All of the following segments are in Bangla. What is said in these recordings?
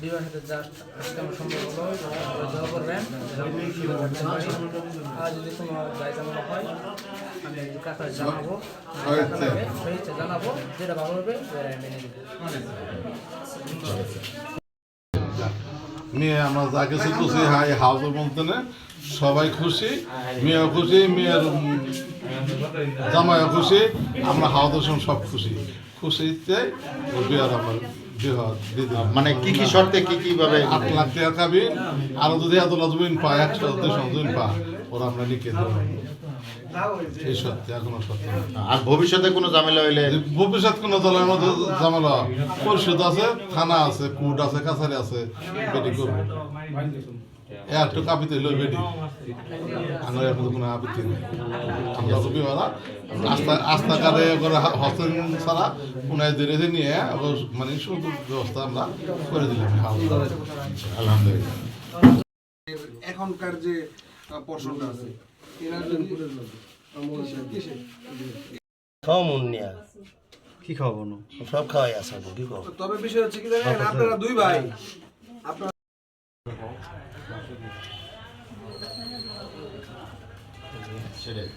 বিবাহ সাথে যার আজকে আমার সম্ভব হলো জল করবেন আর যদি জানাব যেটা ভালো হবে মেনে নেব মেয়ে আমরা যা কিছু খুশি হাই হাউসের মধ্যে না সবাই খুশি মেয়েও খুশি মেয়ের জামাইও খুশি আমরা হাওয়াদের সঙ্গে সব খুশি। খুশিতে বিয়ার আমার মানে কি কি শর্তে কি কি ভাবে আট লাখ টাকা খাবি আরও যদি এত জমিন পায় একশো দুশো পা ওরা আমরা লিখে দেবো। সত্যি আর কোনো সত্য আর ভবিষ্যতে কোনো ঝামেলা হইলে? ভবিষ্যৎ কোনো দলের মধ্যে ঝামেলা। পরিষদ আছে থানা আছে কোর্ট আছে কাছারি আছে বেটি করব। একটু বেটি। আমার এর মধ্যে কোনো আপত্তি নেই। আমরা খুবই ভালো কারে করে হস্তেন ছাড়া উনায় ধরে নিয়ে মানে সুন্দর ব্যবস্থা আমরা করে দিলাম। আলহামদুলিল্লাহ। এখনকার যে পর্ষণটা আছে এরা যদি কিসে খাও মন নিয়া। কি খাব না সব খাওয়াই কি কর তবে বিষয় হচ্ছে কি জানেন আপনারা দুই ভাই। আপনারা সেটাই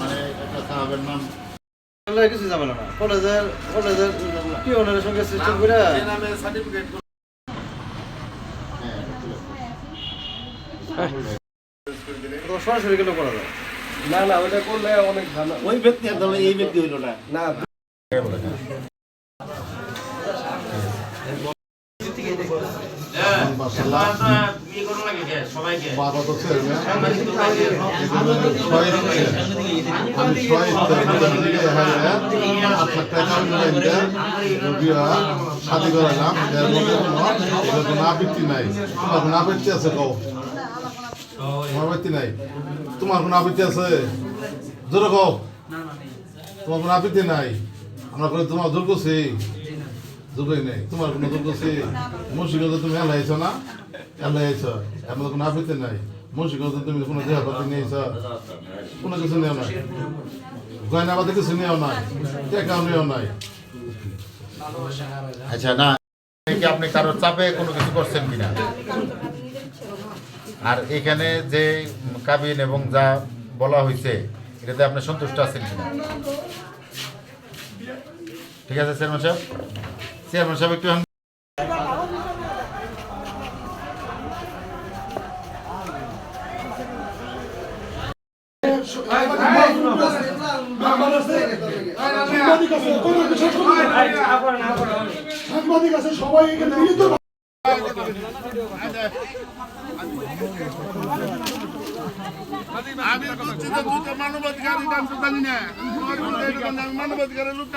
মানে একটা সাহাবের নাম কলেজের কলেজের কি ওনার সঙ্গে সিস্টেম করে সরাসরি গেলে করা যায়? না না ওটা করলে অনেক ভালো ওই ব্যক্তি আর এই ব্যক্তি হইল না। না। বাবা শাদি করালাম এর মধ্যে কোনো আপত্তি নাই তোমার কোনো আপত্তি আছে কও তোমার নাই তোমার কোনো আপত্তি আছে জোরে কও তোমার কোনো নাই আমরা করে তোমার জোর করছি জোরই নেই তোমার কোনো জোর করছি মুর্শিগঞ্জে তুমি এলাইছো না এলাইছো এমন কোনো আপত্তি নাই। মুর্শিগঞ্জে তুমি কোনো দেহপাতি নিয়েছ কোনো কিছু নেও নাই। গয়না পাতি কিছু নেও নাই। টেকাও নেও নাই। আচ্ছা না কি আপনি কারোর চাপে কোনো কিছু করছেন কিনা? আর এখানে যে কাবিন এবং যা বলা হয়েছে এটাতে আপনি সন্তুষ্ট আছেন কিনা? ঠিক আছে, চেয়ারম্যান সাহেব? চেয়ারম্যান সাহেব, একটু এখন- আমি মানবাধিকার মানবাধিকারের লোক